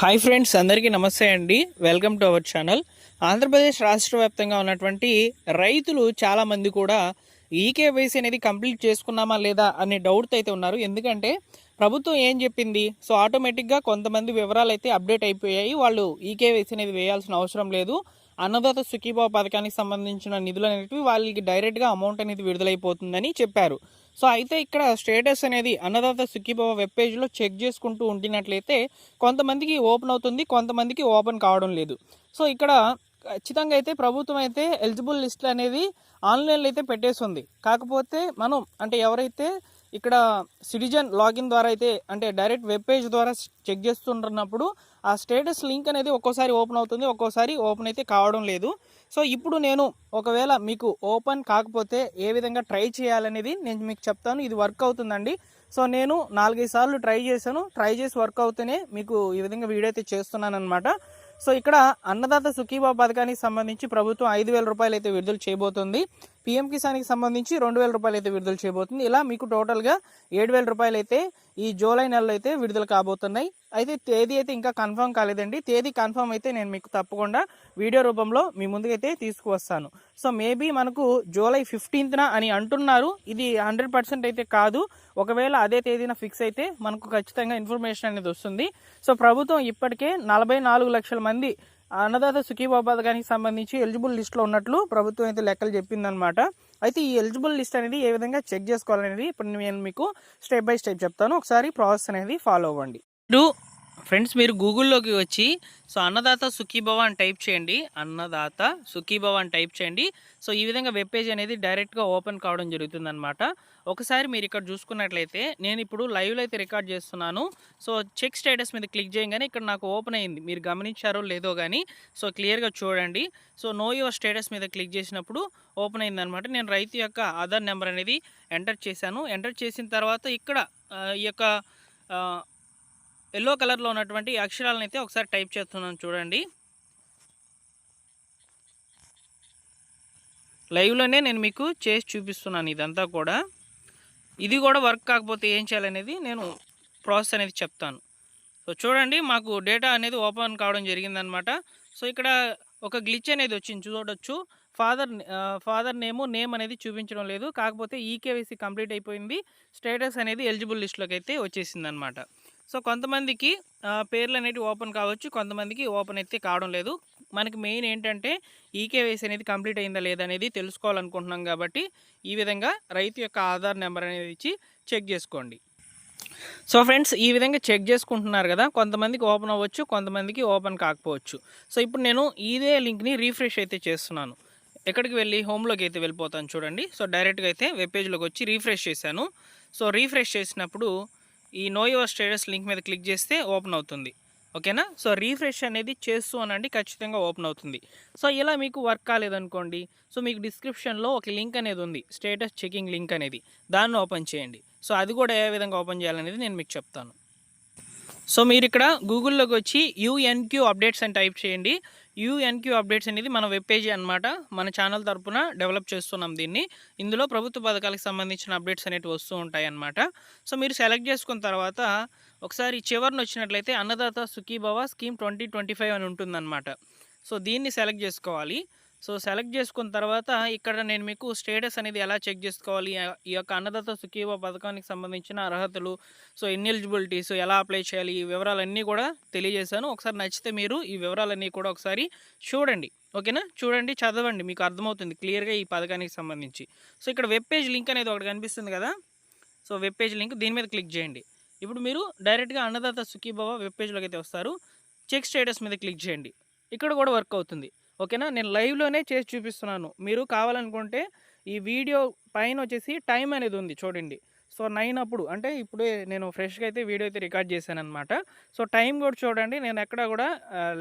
Hi friends అందరికీ నమస్తే అండి. Welcome to our channel. Andhra Pradesh రాష్ట్ర వ్యాప్తంగా ఉన్నటువంటి రైతులు చాలామంది కూడా ఈకేవైసీ అనేది కంప్లీట్ చేసుకున్నామా లేదా అనే డౌట్ అయితే ఉన్నారు. ఎందుకంటే ప్రభుత్వం ఏం చెప్పింది? సో ఆటోమేటిక్గా కొంతమంది వివరాలు అయితే అప్డేట్ అయిపోయాయి. వాళ్ళు ఈకేవైసీ అనేది వేయాల్సిన అవసరం లేదు. అన్నదాత సుఖీభావ పథకానికి సంబంధించిన నిధులు అనేవి వాళ్ళకి డైరెక్ట్గా అమౌంట్ అనేది విడుదలైపోతుందని చెప్పారు. సో అయితే ఇక్కడ స్టేటస్ అనేది అన్నదాత సుఖీభావ వెబ్ పేజ్లో చెక్ చేసుకుంటూ ఉండినట్లయితే కొంతమందికి ఓపెన్ అవుతుంది కొంతమందికి ఓపెన్ కావడం లేదు. సో ఇక్కడ ఖచ్చితంగా అయితే ప్రభుత్వం అయితే ఎలిజిబుల్ లిస్టులు అనేది ఆన్లైన్లో అయితే పెట్టేస్తుంది కాకపోతే మనం అంటే ఎవరైతే ఇక్కడ సిటిజన్ లాగిన్ ద్వారా అయితే అంటే డైరెక్ట్ వెబ్ పేజ్ ద్వారా చెక్ చేస్తుంటున్నప్పుడు ఆ స్టేటస్ లింక్ అనేది ఒక్కోసారి ఓపెన్ అవుతుంది ఒక్కోసారి ఓపెన్ అయితే కావడం లేదు. సో ఇప్పుడు నేను ఒకవేళ మీకు ఓపెన్ కాకపోతే ఏ విధంగా ట్రై చేయాలనేది నేను మీకు చెప్తాను. ఇది వర్క్ అవుతుందండి. సో నేను నాలుగైదు సార్లు ట్రై చేశాను. ట్రై చేసి వర్క్ అవుతూనే మీకు ఈ విధంగా వీడియో అయితే చేస్తున్నాను అనమాట సో ఇక్కడ అన్నదాత సుఖీబా పథకానికి సంబంధించి ప్రభుత్వం ఐదు వేల రూపాయలు అయితే విడుదల చేయబోతుంది. పిఎం కిసాన్కి సంబంధించి రెండు వేల రూపాయలు అయితే విడుదల చేయబోతుంది. ఇలా మీకు టోటల్గా ఏడు వేల రూపాయలు అయితే ఈ జూలై నెలలో అయితే విడుదల కాబోతున్నాయి. అయితే తేదీ అయితే ఇంకా కన్ఫర్మ్ కాలేదండి. తేదీ కన్ఫర్మ్ అయితే నేను మీకు తప్పకుండా వీడియో రూపంలో మీ ముందుకైతే తీసుకువస్తాను. సో మేబీ మనకు జూలై ఫిఫ్టీన్త్న అని అంటున్నారు. ఇది హండ్రెడ్ పర్సెంట్ అయితే కాదు. ఒకవేళ అదే తేదీన ఫిక్స్ అయితే మనకు ఖచ్చితంగా ఇన్ఫర్మేషన్ అనేది వస్తుంది. సో ప్రభుత్వం ఇప్పటికే నలభై నాలుగు లక్షల మంది అన్నదాత సుఖీబాబు పథకానికి సంబంధించి ఎలిజిబుల్ లిస్ట్లో ఉన్నట్లు ప్రభుత్వం అయితే లెక్కలు చెప్పిందనమాట అయితే ఈ ఎలిజిబుల్ లిస్ట్ అనేది ఏ విధంగా చెక్ చేసుకోవాలనేది ఇప్పుడు నేను మీకు స్టెప్ బై స్టెప్ చెప్తాను. ఒకసారి ప్రాసెస్ అనేది ఫాలో అవ్వండి. నెక్స్ట్ ఫ్రెండ్స్ మీరు గూగుల్లోకి వచ్చి సో అన్నదాత సుఖీభవ అని టైప్ చేయండి. అన్నదాత సుఖీభవ అని టైప్ చేయండి. సో ఈ విధంగా వెబ్ పేజ్ అనేది డైరెక్ట్గా ఓపెన్ కావడం జరుగుతుందన్నమాట. ఒకసారి మీరు ఇక్కడ చూసుకున్నట్లయితే నేను ఇప్పుడు లైవ్లో అయితే రికార్డ్ చేస్తున్నాను. సో చెక్ స్టేటస్ మీద క్లిక్ చేయగానే ఇక్కడ నాకు ఓపెన్ అయింది. మీరు గమనించారో లేదో కానీ సో క్లియర్గా చూడండి. సో నో యువర్ స్టేటస్ మీద క్లిక్ చేసినప్పుడు ఓపెన్ అయిందనమాట నేను రైతు యొక్క ఆధార్ నెంబర్ అనేది ఎంటర్ చేశాను. ఎంటర్ చేసిన తర్వాత ఇక్కడ ఈ యొక్క ఎల్లో కలర్లో ఉన్నటువంటి అక్షరాలను అయితే ఒకసారి టైప్ చేస్తున్నాను చూడండి. లైవ్లోనే నేను మీకు చేసి చూపిస్తున్నాను ఇదంతా కూడా. ఇది కూడా వర్క్ కాకపోతే ఏం చేయాలనేది నేను ప్రాసెస్ అనేది చెప్తాను. సో చూడండి మాకు డేటా అనేది ఓపెన్ కావడం జరిగిందనమాట. సో ఇక్కడ ఒక గ్లిచ్ అనేది వచ్చింది చూడొచ్చు. ఫాదర్ ఫాదర్ నేము నేమ్ అనేది చూపించడం లేదు. కాకపోతే ఈకేవైసీ కంప్లీట్ అయిపోయింది. స్టేటస్ అనేది ఎలిజిబుల్ లిస్ట్లోకి అయితే వచ్చేసింది అనమాట సో కొంతమందికి పేర్లు అనేవి ఓపెన్ కావచ్చు. కొంతమందికి ఓపెన్ అయితే కావడం లేదు. మనకి మెయిన్ ఏంటంటే ఈకేవైసీ అనేది కంప్లీట్ అయిందా లేదా అనేది తెలుసుకోవాలనుకుంటున్నాం కాబట్టి ఈ విధంగా రైతు యొక్క ఆధార్ నెంబర్ అనేది ఇచ్చి చెక్ చేసుకోండి. సో ఫ్రెండ్స్ ఈ విధంగా చెక్ చేసుకుంటున్నారు కదా కొంతమందికి ఓపెన్ అవ్వచ్చు కొంతమందికి ఓపెన్ కాకపోవచ్చు. సో ఇప్పుడు నేను ఇదే లింక్ని రీఫ్రెష్ అయితే చేస్తున్నాను. ఎక్కడికి వెళ్ళి హోమ్లోకి అయితే వెళ్ళిపోతాను చూడండి. సో డైరెక్ట్గా అయితే వెబ్ పేజ్లోకి వచ్చి రీఫ్రెష్ చేశాను. సో రీఫ్రెష్ చేసినప్పుడు ఈ నో యువర్ స్టేటస్ లింక్ మీద క్లిక్ చేస్తే ఓపెన్ అవుతుంది. ఓకేనా? సో రీఫ్రెష్ అనేది చేస్తూ అనండి ఖచ్చితంగా ఓపెన్ అవుతుంది. సో ఇలా మీకు వర్క్ కాలేదనుకోండి సో మీకు డిస్క్రిప్షన్లో ఒక లింక్ అనేది ఉంది స్టేటస్ చెకింగ్ లింక్ అనేది. దాన్ని ఓపెన్ చేయండి. సో అది కూడా ఏ విధంగా ఓపెన్ చేయాలనేది నేను మీకు చెప్తాను. సో మీరు ఇక్కడ గూగుల్లోకి వచ్చి యూఎన్క్యూ అప్డేట్స్ అని టైప్ చేయండి. యూఎన్క్యూ అప్డేట్స్ అనేది మన వెబ్ పేజీ అనమాట మన ఛానల్ తరపున డెవలప్ చేస్తున్నాం దీన్ని. ఇందులో ప్రభుత్వ పథకాలకు సంబంధించిన అప్డేట్స్ అనేవి వస్తూ ఉంటాయి అన్నమాట. సో మీరు సెలెక్ట్ చేసుకున్న తర్వాత ఒకసారి చివరిని వచ్చినట్లయితే Annadata Sukhibhava scheme twenty twenty five అని ఉంటుందన్నమాట. సో దీన్ని సెలెక్ట్ చేసుకోవాలి. సో సెలెక్ట్ చేసుకున్న తర్వాత ఇక్కడ నేను మీకు స్టేటస్ అనేది ఎలా చెక్ చేసుకోవాలి? ఈ యొక్క అన్నదాత సుఖీవ పథకానికి సంబంధించిన అర్హతలు సో ఎన్ని ఎలిజిబిలిటీస్ ఎలా అప్లై చేయాలి? ఈ వివరాలన్నీ కూడా తెలియజేశాను. ఒకసారి నచ్చితే మీరు ఈ వివరాలన్నీ కూడా ఒకసారి చూడండి. ఓకేనా? చూడండి చదవండి. మీకు అర్థమవుతుంది క్లియర్గా ఈ పథకానికి సంబంధించి. సో ఇక్కడ వెబ్ పేజ్ లింక్ అనేది ఒకటి కనిపిస్తుంది కదా? సో వెబ్ పేజ్ లింక్ దీని మీద క్లిక్ చేయండి. ఇప్పుడు మీరు డైరెక్ట్గా అన్నదాత సుఖీభవ వెబ్ పేజ్లోకి అయితే వస్తారు. చెక్ స్టేటస్ మీద క్లిక్ చేయండి. ఇక్కడ కూడా వర్క్ అవుతుంది. ఓకేనా? నేను లైవ్లోనే చేసి చూపిస్తున్నాను. మీరు కావాలనుకుంటే ఈ వీడియో పైన వచ్చేసి టైం అనేది ఉంది చూడండి. సో నైన్ అప్పుడు అంటే ఇప్పుడే నేను ఫ్రెష్గా అయితే వీడియో అయితే రికార్డ్ చేశాను అనమాట సో టైం కూడా చూడండి. నేను ఎక్కడ కూడా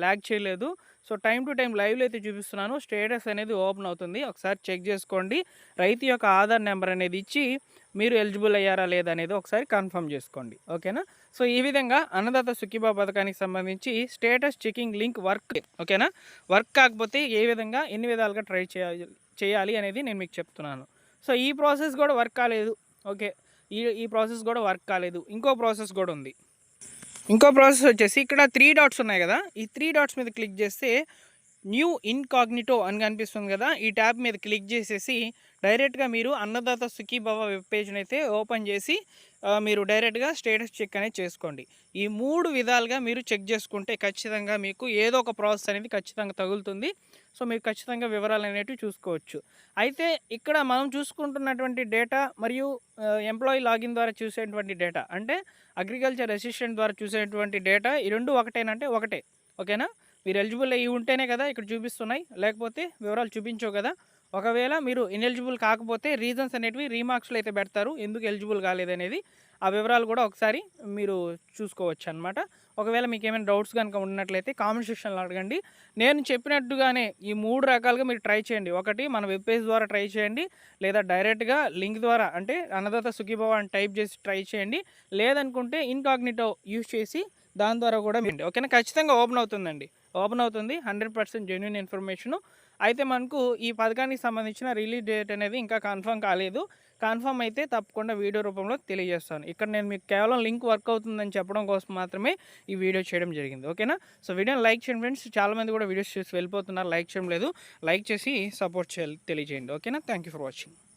ల్యాగ్ చేయలేదు. సో టైం టు టైం లైవ్లో అయితే చూపిస్తున్నాను. స్టేటస్ అనేది ఓపెన్ అవుతుంది. ఒకసారి చెక్ చేసుకోండి. రైతు యొక్క ఆధార్ నెంబర్ అనేది ఇచ్చి మీరు ఎలిజిబుల్ అయ్యారా లేదా అనేది ఒకసారి కన్ఫర్మ్ చేసుకోండి. ఓకేనా? సో ఈ విధంగా అన్నదాత సుఖీబా పథకానికి సంబంధించి స్టేటస్ చెకింగ్ లింక్ వర్క్ ఓకేనా? వర్క్ కాకపోతే ఏ విధంగా ఎన్ని విధాలుగా ట్రై చేయాలి చేయాలి అనేది నేను మీకు చెప్తున్నాను. సో ఈ ప్రాసెస్ కూడా వర్క్ కాలేదు ఓకే? ఈ ఈ ప్రాసెస్ కూడా వర్క్ కాలేదు. ఇంకో ప్రాసెస్ కూడా ఉంది. ఇంకో ప్రాసెస్ వచ్చేసి ఇక్కడ త్రీ డాట్స్ ఉన్నాయి కదా? ఈ త్రీ డాట్స్ మీద క్లిక్ చేస్తే న్యూ ఇన్కాగ్నిటో అని కనిపిస్తుంది కదా? ఈ ట్యాబ్ మీద క్లిక్ చేసేసి డైరెక్ట్గా మీరు అన్నదాత సుఖీభవ వెబ్ పేజ్ని అయితే ఓపెన్ చేసి మీరు డైరెక్ట్గా స్టేటస్ చెక్ అనేది చేసుకోండి. ఈ మూడు విధాలుగా మీరు చెక్ చేసుకుంటే ఖచ్చితంగా మీకు ఏదో ఒక ప్రాసెస్ అనేది ఖచ్చితంగా తగులుతుంది. సో మీరు ఖచ్చితంగా వివరాలు అనేవి చూసుకోవచ్చు. అయితే ఇక్కడ మనం చూసుకుంటున్నటువంటి డేటా మరియు ఎంప్లాయీ లాగిన్ ద్వారా చూసేటువంటి డేటా అంటే అగ్రికల్చర్ అసిస్టెంట్ ద్వారా చూసేటువంటి డేటా ఈ రెండు ఒకటేనంటే ఒకటే. ఓకేనా? మీరు ఎలిజిబుల్ అయ్యి ఉంటేనే కదా ఇక్కడ చూపిస్తున్నాయి. లేకపోతే వివరాలు చూపించవు కదా. ఒకవేళ మీరు ఇనెలిజిబుల్ కాకపోతే రీజన్స్ అనేటివి రీమార్క్స్లో అయితే పెడతారు. ఎందుకు ఎలిజిబుల్ కాలేదనేది ఆ వివరాలు కూడా ఒకసారి మీరు చూసుకోవచ్చు అనమాట ఒకవేళ మీకు ఏమైనా డౌట్స్ కనుక ఉన్నట్లయితే కామెంట్ సెక్షన్లో అడగండి. నేను చెప్పినట్టుగానే ఈ మూడు రకాలుగా మీరు ట్రై చేయండి. ఒకటి మన వెబ్ పేజ్ ద్వారా ట్రై చేయండి. లేదా డైరెక్ట్గా లింక్ ద్వారా అంటే అన్నదాత సుఖీభవ అని టైప్ చేసి ట్రై చేయండి. లేదనుకుంటే ఇన్కాగ్నిటో యూస్ చేసి దాని ద్వారా కూడా మీరు ఓకేనా? ఖచ్చితంగా ఓపెన్ అవుతుందండి. ఓపెన్ అవుతుంది. హండ్రెడ్ పర్సెంట్ జెన్యున్ ఇన్ఫర్మేషను అయితే మనకు ఈ పథకానికి సంబంధించిన రిలీజ్ డేట్ అనేది ఇంకా కన్ఫర్మ్ కాలేదు. కన్ఫర్మ్ అయితే తప్పకుండా వీడియో రూపంలో తెలియజేస్తాను. ఇక్కడ నేను మీకు కేవలం లింక్ వర్క్ అవుతుందని చెప్పడం కోసం మాత్రమే ఈ వీడియో చేయడం జరిగింది. ఓకేనా? సో వీడియోని లైక్ చేయండి ఫ్రెండ్స్ చాలామంది కూడా వీడియోస్ చూసి వెళ్ళిపోతున్నారు. లైక్ చేయడం లేదు. లైక్ చేసి సపోర్ట్ చేయాలి తెలియజేయండి. ఓకేనా? Thank you for watching